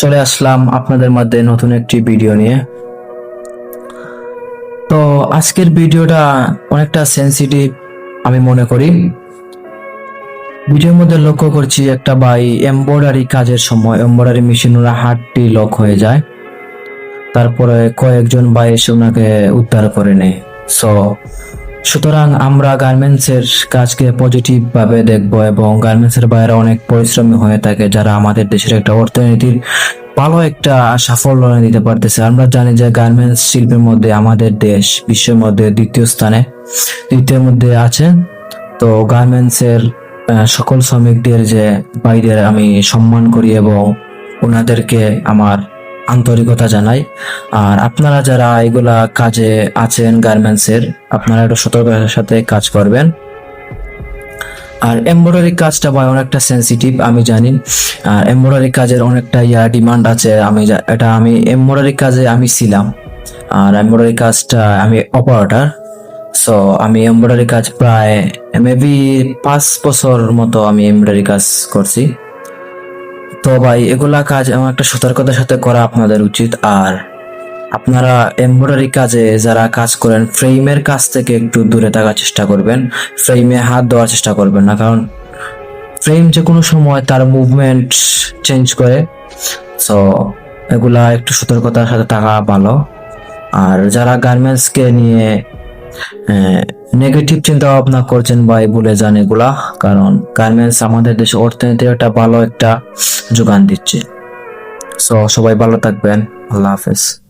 চলে আসলাম আপনাদের মধ্যে নতুন একটি ভিডিও নিয়ে। তো আজকের ভিডিওটা অনেকটা সেন্সিটিভ আমি মনে করি। ভিডিওর মধ্যে লক্ষ্য করছি একটা ভাই এমব্রয়ডারি কাজের সময় এমব্রয়ডারি মেশিন ওরা হাতটি লক হয়ে যায়। তারপরে কয়েকজন ভাই এসে ওনাকে উদ্ধার করে নেয়। সো সুতরাং আমরা গার্মেন্টসের কাজকে পজিটিভ ভাবে দেখব এবং গার্মেন্টসের বাইরে অনেক পরিশ্রমী হয়ে থাকে যারা আমাদের দেশের একটা অর্থনীতির ভালো একটা সাফল্য এনে দিতে পারতেছে। আমরা জানি যে গার্মেন্টস শিল্পের মধ্যে আমাদের দেশ বিশ্বের মধ্যে দ্বিতীয় স্থানে, দ্বিতীয় মধ্যে আছে। তো গার্মেন্টসের সকল শ্রমিকদের যে ভাইদের আমি সম্মান করি এবং ওনাদেরকে আমার আন্তরিকতা জানাই। আর আপনারা যারা এগুলা কাজে আছেন গার্মেন্টসের আপনারা একটু সতর্কতার সাথে কাজ করবেন। আর এমব্রয়ডারি কাজটা ভাই অনেকটা সেন্সিটিভ আমি জানি। আর এমব্রয়ডারি কাজের অনেকটা ইয়া ডিমান্ড আছে, আমি এটা আমি এমব্রয়ডারি কাজে আমি ছিলাম। আর এমব্রয়ডারি কাজটা আমি অপারেটর সো আমি এমব্রয়ডারি কাজ প্রায় মেবি পাঁচ বছর মতো আমি এমব্রয়ডারি কাজ করছি। তো ভাই, এগুলা কাজ এমন একটা সতর্কতার সাথে করা আপনাদের উচিত। আর আপনারা এমব্রয়ডারি কাজে যারা কাজ করেন, ফ্রেমের কাছ থেকে একটু দূরে থাকার চেষ্টা করবেন। ফ্রেমে হাত দেওয়ার চেষ্টা করবেন না, কারণ ফ্রেম যে কোনো সময় তার মুভমেন্ট চেঞ্জ করে। সো এগুলা একটু সতর্কতার সাথে থাকা ভালো। আর যারা গার্মেন্টসকে নিয়ে নেগেটিভ চিন্তা ভাবনা করছেন ভাই বলে যান এগুলা, কারণ গার্মেন্টস আমাদের দেশে অর্থনীতির একটা ভালো একটা যোগান দিচ্ছে। সো সবাই ভালো থাকবেন। আল্লাহ হাফেজ।